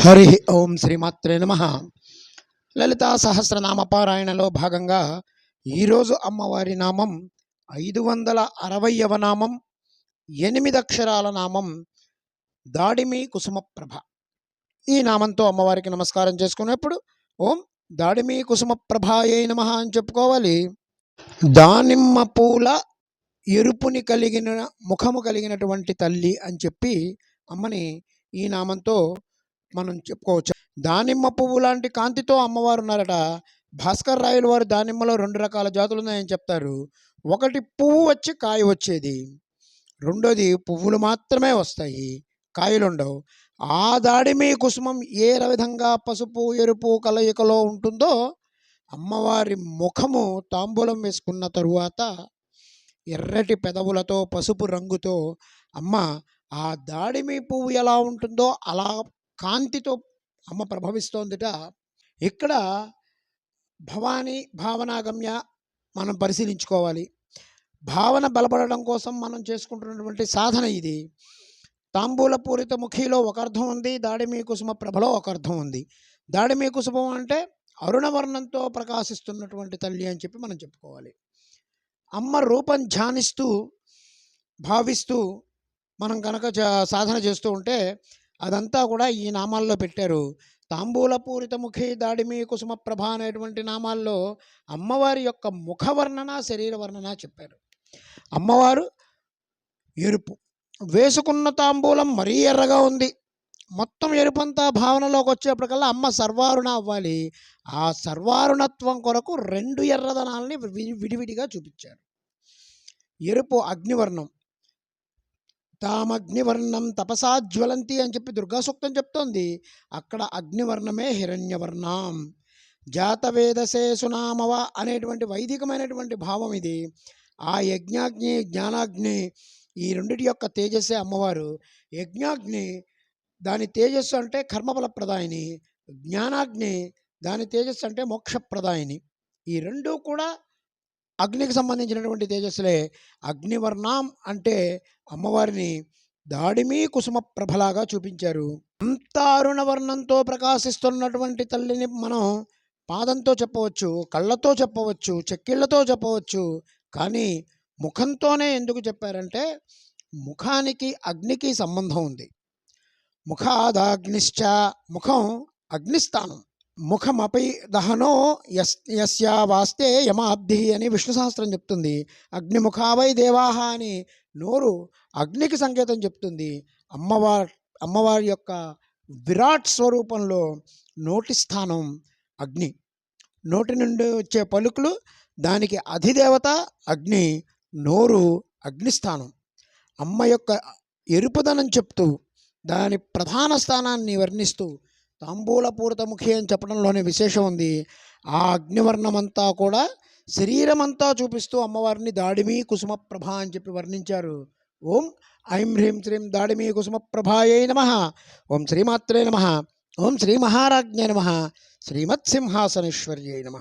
హరి ఓం శ్రీమాత్రే నమ. లలితా సహస్రనామ పారాయణలో భాగంగా ఈరోజు అమ్మవారి నామం ఐదు వందల అరవైవ నామం ఎనిమిది అక్షరాల నామం దాడిమి కుసుమప్రభ ఈ నామంతో అమ్మవారికి నమస్కారం చేసుకునేప్పుడు ఓం దాడిమి కుసుమప్రభాయే నమ అని చెప్పుకోవాలి. దానిమ్మ పూల ఎరుపుని కలిగిన ముఖము కలిగినటువంటి తల్లి అని చెప్పి అమ్మని ఈ నామంతో మనం చెప్పుకోవచ్చు. దానిమ్మ పువ్వు లాంటి కాంతితో అమ్మవారు ఉన్నారట. భాస్కర్ రాయల వారు దానిమ్మలో రెండు రకాల జాతులు ఉన్నాయని చెప్తారు. ఒకటి పువ్వు వచ్చి కాయ వచ్చేది. రెండోది పువ్వులు మాత్రమే వస్తాయి. కాయలుండవు. ఆ దాడిమి కుసుమం ఏ విధంగా పసుపు ఎరుపు కలయికలో ఉంటుందో అమ్మవారి ముఖము తాంబూలం వేసుకున్న తరువాత ఎర్రటి పెదవులతో పసుపు రంగుతో అమ్మ ఆ దాడిమి పువ్వు ఎలా ఉంటుందో అలా కాంతితో అమ్మ ప్రభవిస్తోందిట. ఇక్కడ భవానీ భావనాగమ్య మనం పరిశీలించుకోవాలి. భావన బలపడడం కోసం మనం చేసుకుంటున్నటువంటి సాధన ఇది. తాంబూల పూరిత ముఖిలో ఒక అర్థం ఉంది దాడిమి కుసుమ ప్రభలో ఒక అర్థం ఉంది. దాడిమి కుసుమం అంటే అరుణవర్ణంతో ప్రకాశిస్తున్నటువంటి తల్లి అని చెప్పి మనం చెప్పుకోవాలి. అమ్మ రూపం ధ్యానిస్తూ భావిస్తూ మనం కనుక సాధన చేస్తూ ఉంటే అదంతా కూడా ఈ నామాల్లో పెట్టారు. తాంబూల పూరిత ముఖి దాడిమి కుసుమ ప్రభ అనేటువంటి నామాల్లో అమ్మవారి యొక్క ముఖ వర్ణన శరీర వర్ణన చెప్పారు. అమ్మవారు ఎరుపు. వేసుకున్న తాంబూలం మరీ ఎర్రగా ఉంది. మొత్తం ఎరుపంతా భావనలోకి వచ్చేప్పటికల్లా అమ్మ సర్వారుణ అవ్వాలి. ఆ సర్వారుణత్వం కొరకు రెండు ఎర్రదనాలని విడివిడిగా చూపించారు. ఎరుపు అగ్నివర్ణం. తామగ్నివర్ణం తపసా జ్వలంతి అని చెప్పి దుర్గా సూక్తం చెప్తోంది. అక్కడ అగ్నివర్ణమే హిరణ్యవర్ణం. జాతవేదసే సునామవ అనేటువంటి వైదికమైనటువంటి భావం ఇది. ఆ యజ్ఞాగ్ని జ్ఞానాగ్ని ఈ రెండిటి యొక్క తేజస్సే అమ్మవారు. యజ్ఞాగ్ని దాని తేజస్సు అంటే కర్మఫల ప్రదాయిని జ్ఞానాగ్ని దాని తేజస్సు అంటే మోక్షప్రదాయిని. ఈ రెండూ కూడా అగ్నికి సంబంధించినటువంటి తేజస్సులే. అగ్నివర్ణం అంటే అమ్మవారిని దాడిమి కుసుమ ప్రభలాగా చూపించారు. అంత అరుణ వర్ణంతో ప్రకాశిస్తున్నటువంటి తల్లిని మనం పాదంతో చెప్పవచ్చు కళ్ళతో చెప్పవచ్చు చెక్కిళ్ళతో చెప్పవచ్చు. కానీ ముఖంతోనే ఎందుకు చెప్పారంటే ముఖానికి అగ్నికి సంబంధం ఉంది. ముఖాదాగ్నిశ్చ ముఖం అగ్నిస్థానం. ముఖమపై దహనో యస్ యస్యా వాస్తే యమాబ్ధి అని విష్ణు సహస్రం చెప్తుంది. అగ్నిముఖావై దేవాహ అని నోరు అగ్నికి సంకేతం చెప్తుంది. అమ్మవారి అమ్మవారి యొక్క విరాట్ స్వరూపంలో నోటి స్థానం అగ్ని. నోటి నుండి వచ్చే పలుకులు దానికి అధిదేవత అగ్ని నోరు అగ్నిస్థానం అమ్మ యొక్క ఎరుపుదనం చెప్తూ దాని ప్రధాన స్థానాన్ని వర్ణిస్తూ తాంబూలపూరిత ముఖి అని చెప్పడంలోనే విశేషం ఉంది. ఆ అగ్నివర్ణమంతా కూడా శరీరమంతా చూపిస్తూ అమ్మవారిని దాడిమి కుసుమ ప్రభ అని చెప్పి వర్ణించారు. ఓం ఐం హ్రీం శ్రీం దాడిమి కుసుమ ప్రభాయై నమ. ఓం శ్రీమాత్రే నమ. ఓం శ్రీ మహారాజ్ఞే నమ. శ్రీమత్సింహాసనేశ్వర్యై నమ.